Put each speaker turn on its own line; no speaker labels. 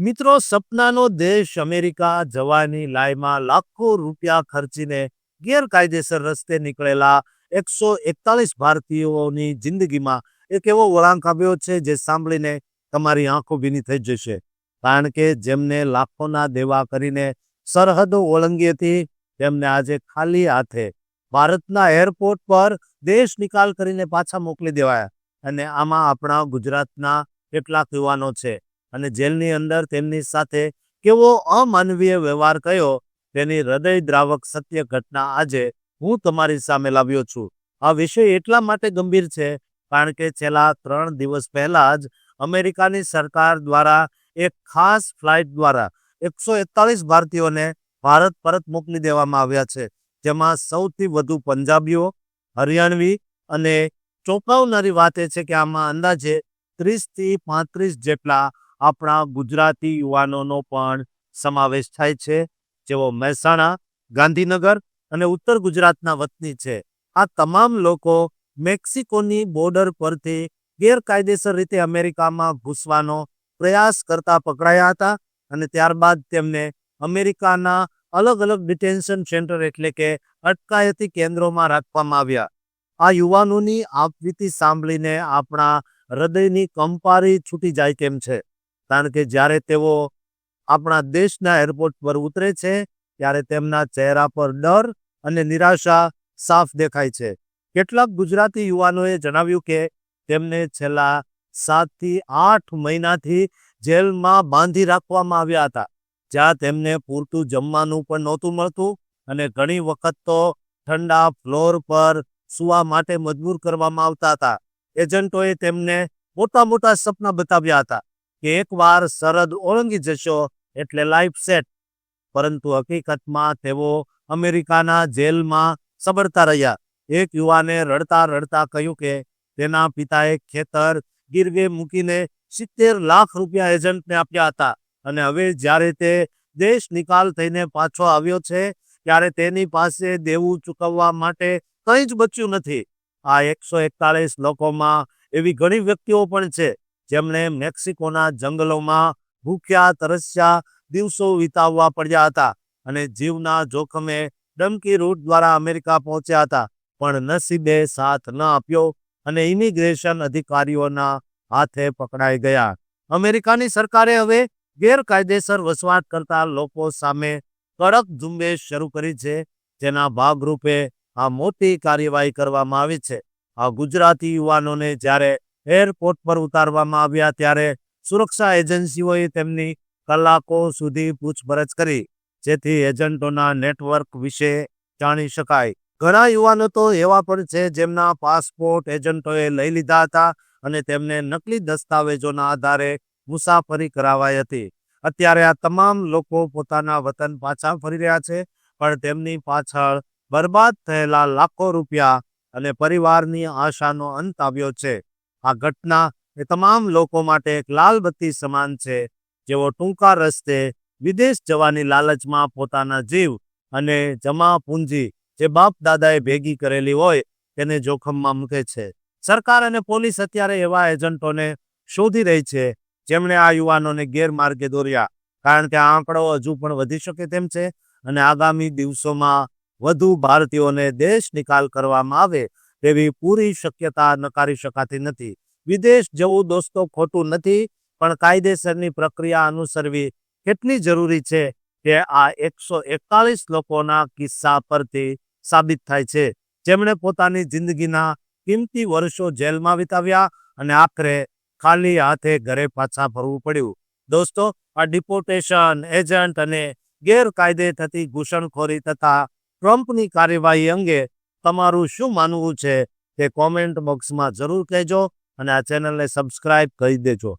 મિત્રો, સપનાનો દેશ અમેરિકા જવાની લાયમાં લાખો રૂપિયા ખર્ચીને ગેરકાયદેસર રસ્તે નીકળેલા એકસો એકતાલીસ ભારતીયોની જિંદગીમાં એક એવો વળાંક આવ્યો છે જે સાંભળીને તમારી આંખો ભીની થઈ જશે. કારણ કે જેમને લાખોના દેવા કરીને સરહદો ઓળંગી હતી, તેમને આજે ખાલી હાથે ભારતના એરપોર્ટ પર દેશ નિકાલ કરીને પાછા મોકલી દેવાયા. અને આમાં આપણા ગુજરાતના કેટલાક યુવાનો છે. અને જેલની અંદર તેમની સાથે કેવો અમાનવીય વ્યવહાર કયો, તેની હૃદયદ્રાવક સત્ય ઘટના આજે હું તમારી સામે લાવ્યો છું. આ વિષય એટલા માટે ગંભીર છે, કારણ કે છેલ્લા ત્રણ દિવસ પહેલા જ અમેરિકાની સરકાર દ્વારા એક ખાસ ફ્લાઇટ દ્વારા એકસો એકતાલીસ ભારતીયોને ભારત પરત મોકલી દેવામાં આવ્યા છે, જેમાં સૌથી વધુ પંજાબીઓ, હરિયાણવી અને ચોંકાવનારી વાત એ છે કે આમાં અંદાજે ત્રીસથી પાંત્રીસ જેટલા આપણા ગુજરાતી યુવાનોનો પણ સમાવેશ થાય છે. જેઓ મહેસાણા, ગાંધીનગર અને ઉત્તર ગુજરાતના વતની છે. આ તમામ લોકો મેક્સિકોની બોર્ડર પરથી ગેરકાયદેસર રીતે અમેરિકામાં ઘૂસવાનો પ્રયાસ કરતા પકડાયા હતા અને ત્યારબાદ તેમને અમેરિકાના અલગ અલગ ડિટેન્શન સેન્ટર એટલે કે અટકાયતી કેન્દ્રોમાં રાખવામાં આવ્યા. આ યુવાનોની આપવીતી સાંભળીને આપણા હૃદયની કંપારી છૂટી જાય તેમ છે? કારણ કે જ્યારે તેઓ આપણા દેશના એરપોર્ટ પર ઉતરે છે, ત્યારે તેમના ચહેરા પર ડર અને નિરાશા સાફ દેખાય છે. કેટલાક ગુજરાતી યુવાનોએ જણાવ્યું કે, તેમને છેલ્લા સાતથી આઠ મહિનાથી જેલમાં બાંધી રાખવામાં આવ્યા હતા, જ્યાં તેમને પૂરતું જમવાનું પણ નહોતું મળતું અને ઘણી વખત તો ઠંડા ફ્લોર પર સુવા માટે મજબૂર કરવામાં આવતા હતા. એજન્ટોએ તેમને મોટા મોટા સપના બતાવ્યા હતા. કે એકવાર સરહદ ઓળંગી જશો એટલે લાઈફ સેટ પરંતુ હકીકતમાં તેઓ અમેરિકાના જેલમાં સબરતા રહ્યા. એક યુવાને રડતા રડતા કહ્યું કે તેના પિતાએ ખેતર ગીરવે મૂકીને સિત્તેર લાખ રૂપિયા એજન્ટને આપ્યા હતા અને હવે જ્યારે તે દેશ નિકાલ થઈને પાછો આવ્યો છે, ત્યારે તેની પાસે દેવું ચૂકવવા માટે કંઈ જ બચ્યું નથી. આ એકસો એકતાલીસ લોકોમાં એવી ઘણી વ્યક્તિઓ પણ છે. જેમણે મેક્સિકોના જંગલોમાં ભૂખ્યા, તરસ્યા દિવસો વિતાવવા પડ્યા હતા અને જીવના જોખમે ડમકી રૂટ દ્વારા અમેરિકા પહોંચ્યા હતા, પણ નસીબે સાથ ન આપ્યો અને ઇમિગ્રેશન અધિકારીઓના હાથે પકડાઈ ગયા. અમેરિકાની સરકારે હવે ગેરકાયદેસર વસવાટ કરતા લોકો સામે કડક ઝુંબેશ શરૂ કરી છે, જેના ભાગરૂપે આ મોટી કાર્યવાહી કરવામાં આવી છે. આ ગુજરાતી યુવાનોને જ્યારે એરપોર્ટ પર ઉતારવામાં આવ્યા ત્યારે સુરક્ષા એજન્સીઓએ તેમની કલાકો સુધી પૂછપરછ કરી, જેથી એજન્ટોના નેટવર્ક વિશે જાણી શકાય. ઘણા યુવાનો તો એવા પણ છે જેમના પાસપોર્ટ એજન્ટોએ લઈ લીધા હતા અને તેમને નકલી દસ્તાવેજોના આધારે મુસાફરી કરાવાઈ હતી. અત્યારે આ તમામ લોકો પોતાના વતન પાછા ફરી રહ્યા છે, પણ તેમની પાછળ બરબાદ થયેલા લાખો રૂપિયા અને પરિવારની આશાનો અંત આવ્યો છે. આ ઘટના એ તમામ લોકો માટે એક લાલ બત્તી સમાન છે, જેઓ ટૂંકા રસ્તે વિદેશ જવાની લાલચમાં પોતાના જીવ અને જમા પૂંજી જે બાપ દાદાએ ભેગી કરેલી હોય તેને જોખમમાં મૂકે છે. સરકાર અને પોલીસ અત્યારે એવા એજન્ટોને શોધી રહી છે, જેમણે આ યુવાનોને ગેરમાર્ગે દોર્યા. કારણ કે આ આંકડો હજુ પણ વધી શકે તેમ છે અને આગામી દિવસોમાં વધુ ભારતીયોને દેશ નિકાલ કરવામાં આવે તેવી પૂરી શક્યતા નકારી શકાતી નથી. વિદેશ જવું દોસ્તો ખોટું નથી, પણ કાયદેસરની પ્રક્રિયા અનુસરવી કેટલી જરૂરી છે કે આ એકસો એકતાલીસ લોકોના કિસ્સા પરથી સાબિત થાય છે? જેમણે પોતાની જિંદગીના કિંમતી વર્ષો જેલમાં વિતાવ્યા અને આખરે ખાલી હાથે ઘરે પાછા ફરવું પડ્યું. દોસ્તો, આ ડિપોર્ટેશન એજન્ટ અને ગેરકાયદે થતી ઘૂસણખોરી તથા ટ્રમ્પની કાર્યવાહી અંગે તમારું શું માનવું છે તે કોમેન્ટ બોક્સમાં જરૂર કહેજો અને આ ચેનલને સબસ્ક્રાઇબ કરી દેજો.